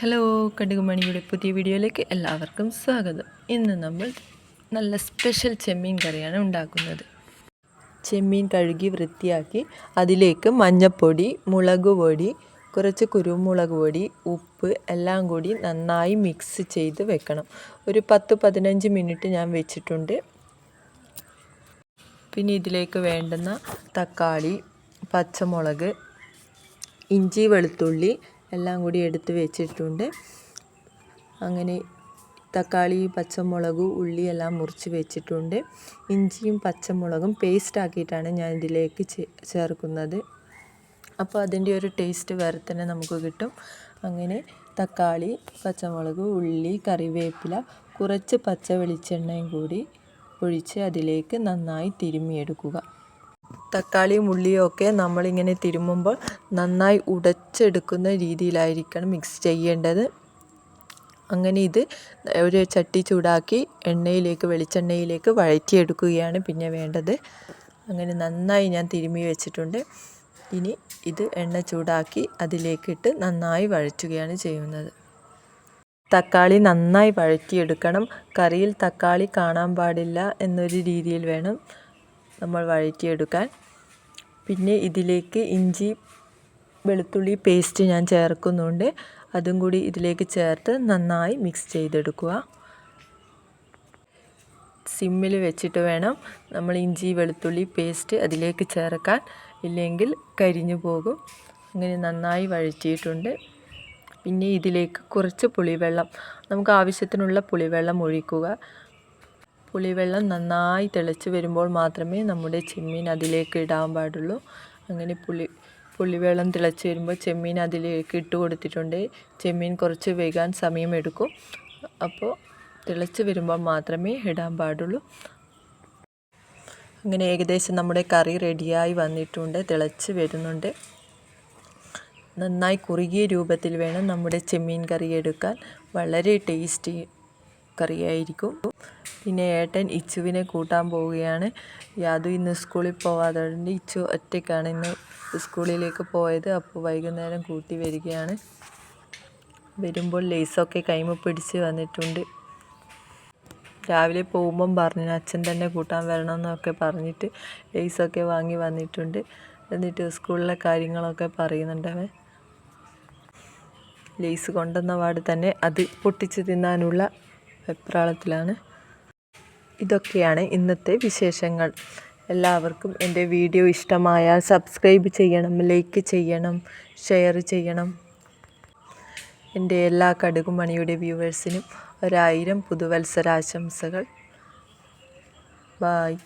Hello കടുകുമണിയുടെ പുതിയ വീഡിയോയിലേക്ക് എല്ലാവർക്കും സ്വാഗതം. ഇന്ന് നമ്മൾ നല്ല സ്പെഷ്യൽ ചെമ്മീൻ കറിയാണ് ഉണ്ടാക്കുന്നത്. ചെമ്മീൻ കഴുകി വൃത്തിയാക്കി അതിലേക്ക് മഞ്ഞൾപ്പൊടി മുളക് പൊടി കുറച്ച് കുരുമുളക് പൊടി ഉപ്പ് എല്ലാം കൂടി നന്നായി മിക്സ് ചെയ്ത് വെക്കണം. ഒരു പത്ത് പതിനഞ്ച് മിനിറ്റ് ഞാൻ വെച്ചിട്ടുണ്ട്. പിന്നെ ഇതിലേക്ക് വേണ്ടുന്ന തക്കാളി പച്ചമുളക് ഇഞ്ചി വെളുത്തുള്ളി എല്ലാം കൂടി എടുത്ത് വെച്ചിട്ടുണ്ട്. അങ്ങനെ തക്കാളി പച്ചമുളക് ഉള്ളി എല്ലാം മുറിച്ച് വെച്ചിട്ടുണ്ട്. ഇഞ്ചിയും പച്ചമുളകും പേസ്റ്റ് ആക്കിയിട്ടാണ് ഞാൻ ഇതിലേക്ക് ചേർക്കുന്നത്. അപ്പോൾ അതിന്റെ ഒരു ടേസ്റ്റ് വേറെ തന്നെ നമുക്ക് കിട്ടും. അങ്ങനെ തക്കാളി പച്ചമുളക് ഉള്ളി കറിവേപ്പില കുറച്ച് പച്ച വെളിച്ചെണ്ണയും കൂടി ഒഴിച്ച് അതിലേക്ക് നന്നായി തിരുമ്മിയെടുക്കുക. തക്കാളിയും ഉള്ളിയും ഒക്കെ നമ്മളിങ്ങനെ തിരുമ്മുമ്പോൾ നന്നായി ഉടച്ചെടുക്കുന്ന രീതിയിലായിരിക്കണം മിക്സ് ചെയ്യേണ്ടത്. അങ്ങനെ ഇത് ഒരു ചട്ടി ചൂടാക്കി എണ്ണയിലേക്ക് വെളിച്ചെണ്ണയിലേക്ക് വഴറ്റിയെടുക്കുകയാണ് പിന്നെ വേണ്ടത്. അങ്ങനെ നന്നായി ഞാൻ തിരുമ്മി വെച്ചിട്ടുണ്ട്. ഇനി ഇത് എണ്ണ ചൂടാക്കി അതിലേക്കിട്ട് നന്നായി വഴറ്റുകയാണ് ചെയ്യുന്നത്. തക്കാളി നന്നായി വഴറ്റിയെടുക്കണം. കറിയിൽ തക്കാളി കാണാൻ പാടില്ല എന്നൊരു രീതിയിൽ വേണം. നമ്മൾ വഴറ്റിയെടുക്കാൻ. പിന്നെ ഇതിലേക്ക് ഇഞ്ചി വെളുത്തുള്ളി പേസ്റ്റ് ഞാൻ ചേർക്കുന്നുണ്ട്. അതും കൂടി ഇതിലേക്ക് ചേർത്ത് നന്നായി മിക്സ് ചെയ്തെടുക്കുക. സിമ്മിൽ വെച്ചിട്ട് വേണം നമ്മൾ ഇഞ്ചി വെളുത്തുള്ളി പേസ്റ്റ് അതിലേക്ക് ചേർക്കാൻ. ഇല്ലെങ്കിൽ കരിഞ്ഞു പോകും. അങ്ങനെ നന്നായി വഴറ്റിയിട്ടുണ്ട്. പിന്നെ ഇതിലേക്ക് കുറച്ച് പുളിവെള്ളം നമുക്ക് ആവശ്യത്തിനുള്ള പുളിവെള്ളം ഒഴിക്കുക. പുളിവെള്ളം നന്നായി തിളച്ച് വരുമ്പോൾ മാത്രമേ നമ്മുടെ ചെമ്മീൻ അതിലേക്ക് ഇടാൻ പാടുള്ളൂ. അങ്ങനെ പുളി പുളിവെള്ളം തിളച്ച് വരുമ്പോൾ ചെമ്മീൻ അതിലേക്ക് ഇട്ട് കൊടുത്തിട്ടുണ്ട്. ചെമ്മീൻ കുറച്ച് വേകാൻ സമയമെടുക്കും. അപ്പോൾ തിളച്ച് വരുമ്പോൾ മാത്രമേ ഇടാൻ പാടുള്ളൂ. അങ്ങനെ ഏകദേശം നമ്മുടെ കറി റെഡിയായി വന്നിട്ടുണ്ട്. തിളച്ച് വരുന്നുണ്ട്. നന്നായി കുറുകിയ രൂപത്തിൽ വേണം നമ്മുടെ ചെമ്മീൻ കറി എടുക്കാൻ. വളരെ ടേസ്റ്റി കറിയായിരിക്കും. പിന്നെ ഏട്ടൻ ഇച്ചുവിനെ കൂട്ടാൻ പോവുകയാണ്. യാതു ഇന്ന് സ്കൂളിൽ പോവാത്തതുകൊണ്ട് ഇച്ചു ഒറ്റയ്ക്കാണ് ഇന്ന് സ്കൂളിലേക്ക് പോയത്. അപ്പോൾ വൈകുന്നേരം കൂട്ടി വരികയാണ്. വരുമ്പോൾ ലേസൊക്കെ കൈമ പിടിച്ച് വന്നിട്ടുണ്ട്. രാവിലെ പോകുമ്പം പറഞ്ഞു അച്ഛൻ തന്നെ കൂട്ടാൻ വരണം എന്നൊക്കെ പറഞ്ഞിട്ട് ലേസൊക്കെ വാങ്ങി വന്നിട്ടുണ്ട്. എന്നിട്ട് സ്കൂളിലെ കാര്യങ്ങളൊക്കെ പറയുന്നുണ്ട് ലേസ് കൊണ്ടുവന്ന പാട് തന്നെ അത് പൊട്ടിച്ച് തിന്നാനുള്ള വെപ്രാളത്തിലാണ്. ഇതൊക്കെയാണ് ഇന്നത്തെ വിശേഷങ്ങൾ. എല്ലാവർക്കും എന്റെ വീഡിയോ ഇഷ്ടമായാൽ സബ്സ്ക്രൈബ് ചെയ്യണം ലൈക്ക് ചെയ്യണം ഷെയർ ചെയ്യണം. എന്റെ എല്ലാ കടുകുമണിയുടെ വ്യൂവേഴ്സിനും ഒരായിരം പുതുവത്സരാശംസകൾ. ബായ്